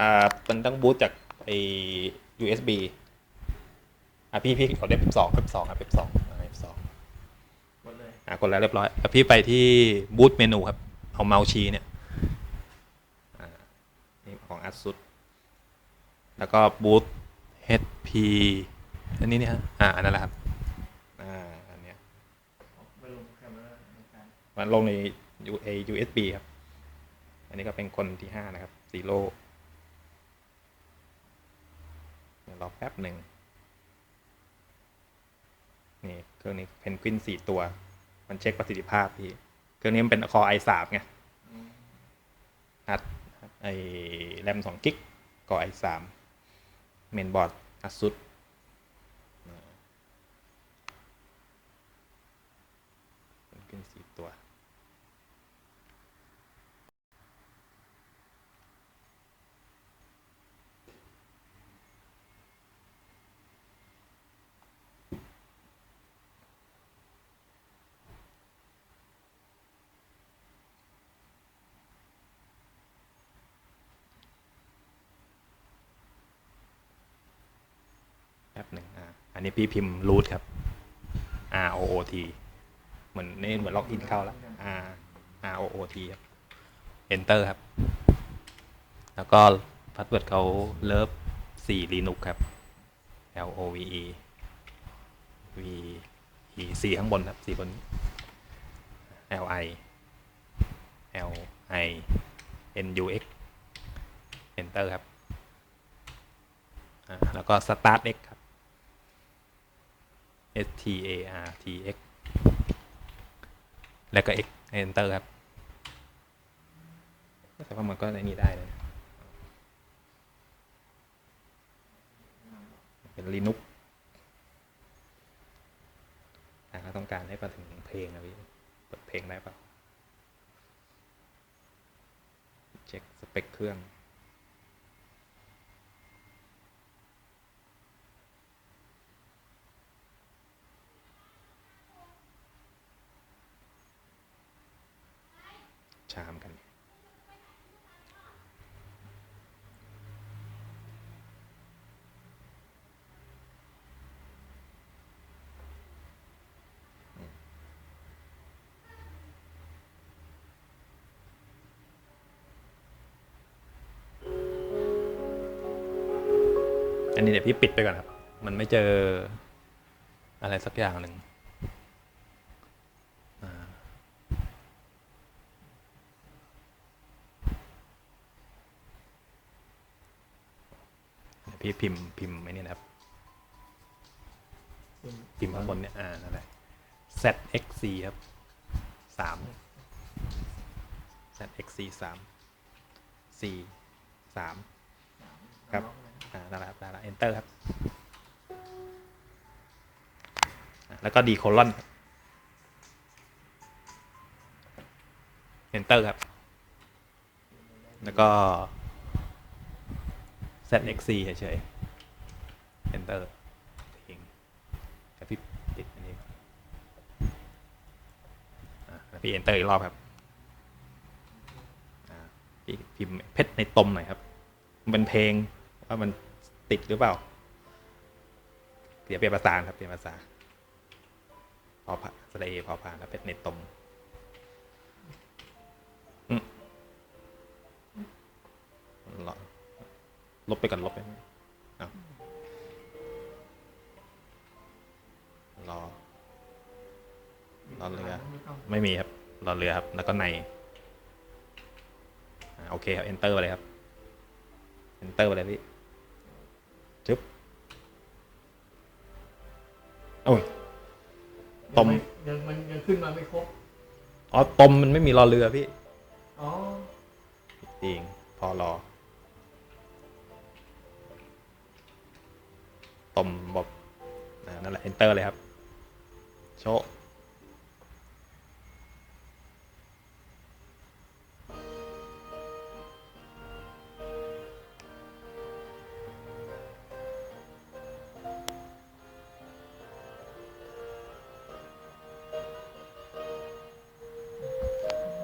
อ่ามันต้องบูตจากไอ้ USB อะพี่พี่กดได้ F2 F2 ครับ F2 อ่า F2 หมดเลยอะกดแล้วเรียบร้อยแล้วพี่ไปที่บูตเมนูครับ เอาเมาส์ชี้เนี่ยอ่านี่ของ ASUS แล้วก็บูต HP อันนี้เนี่ยฮะอ่าอันนั้นแหละครับอ่าอันเนี้ยไปลงแคมเมราในการมันลงใน U- A USB ครับ อันนี้ก็เป็นคนที่ห้านะครับซีโร่เดี๋ยว รอแป๊บหนึ่งนี่เครื่องนี้เพนกวินสี่ตัว มันเช็คประสิทธิภาพพี่ เครื่องนี้มันเป็นคอ i3 ไงฮาร์ดไอแรมสองกิกคอสามเมนบอร์ดอัสุด แป๊บหนึ่งอ่าอันนี้พี่พิมพ์ root ครับ R O O T เหมือนนี่เหมือนล็อกอินเข้าแล้ว R R O O T ครับ enter ครับ แล้วก็พาสเวิร์ดเขาเลิฟสี่ Linux ครับ L O V E V E สี่ข้างบนครับสี่บน L I L I N U X enter ครับอ่าแล้วก็ start x ครับ s t a r t x แล้วก็ x enter ครับแต่ว่ามันก็ในนี้ได้เลยเป็น Linux อ่าถ้าต้องการให้ไปถึงเพลงนะพี่เปิดเพลงได้เปล่าเช็คสเปคเครื่อง ชามกัน อันนี้เดี๋ยวพี่ปิดไปก่อนครับ มันไม่เจออะไรสักอย่างหนึ่งอ่า เดี๋ยว พี่พิมพ์พิมพ์ไอ้นี่นะครับ พิมพ์ข้างบนเนี่ย อ่า นั่นแหละ zxc ครับสาม zxc สาม c สามครับ อ่า นั่นแหละครับได้แล้ว enter ครับอะแล้วก็ d colon ครับ enter ครับ แล้วก็ zxc เฉยๆ enter เองแต่พี่ปิดอันนี้ก่อนอะแล้วพี่ enter อีกรอบครับพี่พิมพ์เพชรในตมหน่อยครับ มันเป็นเพลงว่ามันติดหรือเปล่า เดี๋ยวเปลี่ยนภาษาครับเปลี่ยนภาษาพอผ่านสระเอพอผ่านแล้วเพชรในตม ลบไปก่อนลบไปเอารอรอเรือไม่ต้องไม่มีครับรอเรือครับ แล้วก็ในอ่าโอเคครับ enter ไปเลยครับ enter ไปเลยพี่จึ๊บโอ้ยตมยังมันยังขึ้นมาไม่ครบอ๋อตมมันไม่มีรอเรือพี่อ๋อจริงพอรอ ตมบบอ่านั่นแหละเอนเตอร์เลยครับ โชะ